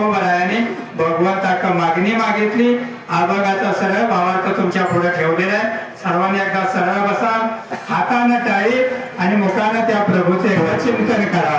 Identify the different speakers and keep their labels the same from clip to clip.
Speaker 1: तुकोबरायाने भगवंताक मागणी मागितली. आबगाचा सरळ भावार्थ तुमच्यापुढे ठेवलेला आहे. सर्वांनी एकदा सरळ बसा. हातानं टाळी आणि मुखानं त्या प्रभूचे चिंतन करा.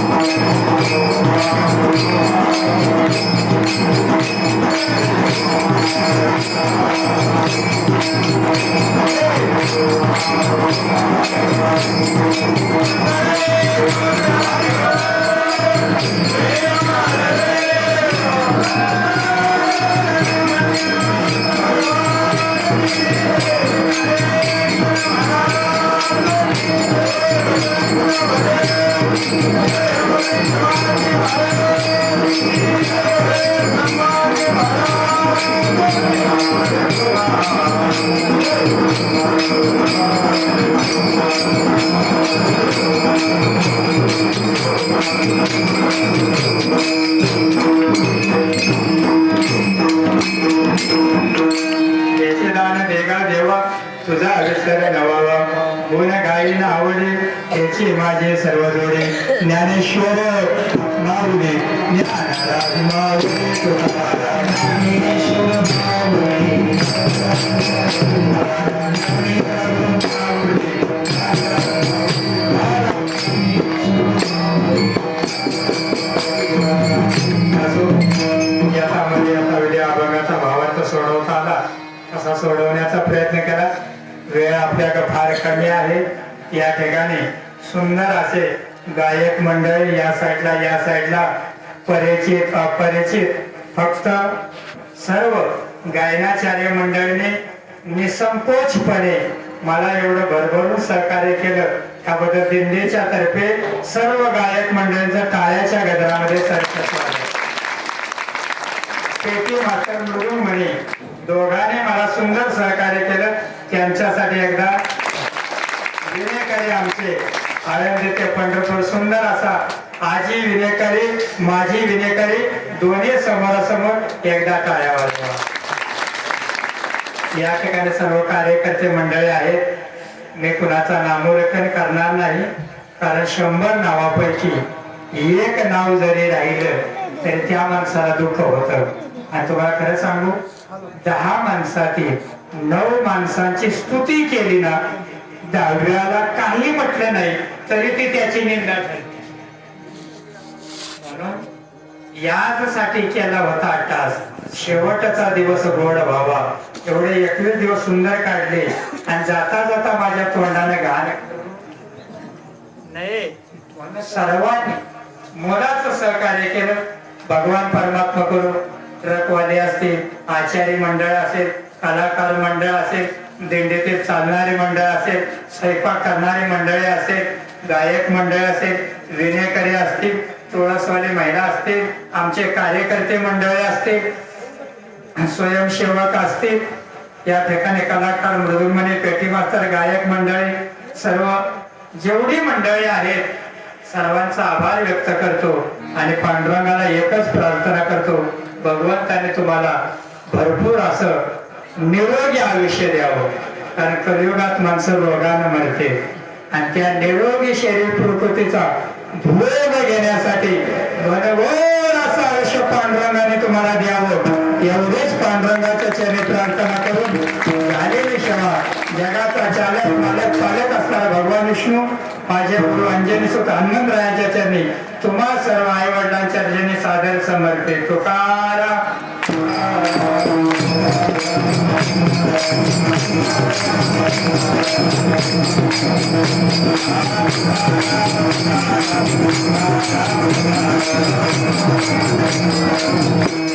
Speaker 1: Thank तुझा अविस्तर नवावा. गुण गायीन आवडे याची माझे सर्व जोडे. ज्ञानेश्वर माऊली याच्यामध्ये आता अभंगाचा भावार्थ सोडवता आला. असा सोडवण्याचा प्रयत्न केला? वेळ आपल्याकडे फार कमी आहे. या ठिकाणी सुंदर असे गायक मंडळ या साईडला या साईडला परिचित अपरिचित फक्त सर्व गायनाचार्य मंडळीने निसंकोचपणे मला एवढं भरभरून सहकार्य केलं. त्याबद्दल दिंडीच्या तर्फे सर्व गायक मंडळींचं टाळ्याच्या गजरामध्ये सरकत स्वागत पेटी मास्तर मृदुंग म्हणे दोघांनी मला सुंदर सहकार्य केलं त्यांच्यासाठी एकदा विनेकरी आमचे आळंदी ते पंढरपूर सुंदर असा माझी विनेकरी माझी विनेकरी दोन्ही समोरासमोर एकदा टाळ्या वाजवा. या ठिकाणी सर्व कार्यकर्ते मंडळी आहेत. मी कुणाचा नामोलेखन करणार नाही कारण शंभर नावापैकी एक नाव जरी राहिलं तरी त्या माणसाला दुःख होतं. आणि तुम्हाला खरं सांगू दहा माणसातील नऊ माणसांची स्तुती केली ना दहाव्याला काही म्हटलं नाही तरी ती त्याची निंदा ठरली म्हणून याचसाठी केला होता अट्टास. शेवटचा दिवस गोड व्हावा. एवढे एकवीस दिवस सुंदर काढले आणि जाता जाता माझ्या तोंडाने घाण नाही. म्हणून सर्वांनी मोलाचं सहकार्य केलं. भगवान परमात्मा करू ट्रकवाले असतील आचारी मंडळ असेल कलाकार मंडळ असेल दिंडीतील चालणारी मंडळ असेल स्वयंपाक करणारी मंडळी असेल गायक मंडळ असेल विनेकरी असतील तुळसवाली महिला असतील आमचे कार्यकर्ते मंडळी असतील स्वयंसेवक असतील या ठिकाणी कलाकार मृदुंगमणी पेटी मास्तर गायक मंडळी सर्व जेवढी मंडळी आहेत सर्वांचा आभार व्यक्त करतो आणि पांडुरंगाला एकच प्रार्थना करतो भगवंताने तुम्हाला भरपूर असं निरोगी आयुष्य द्यावं. कारण कलियुगात माणसं रोगानं मरते. आणि त्या निरोगी शरीर प्रकृतीचा भोग घेण्यासाठी घनघोर असं आयुष्य पांडुरंगाने तुम्हाला द्यावं. एवढेच पांडुरंगाच्या चरणी प्रार्थना करून झालेली क्षमा जगाचा चालक मालक पालक असणारा भगवान विष्णू माझे गुरु अंजनी सुख आनंदरायाच्या चरणी तुम्हा सर्व आई वडिलांच्या चरणी सादर समर्पित. Tukaram Thank you.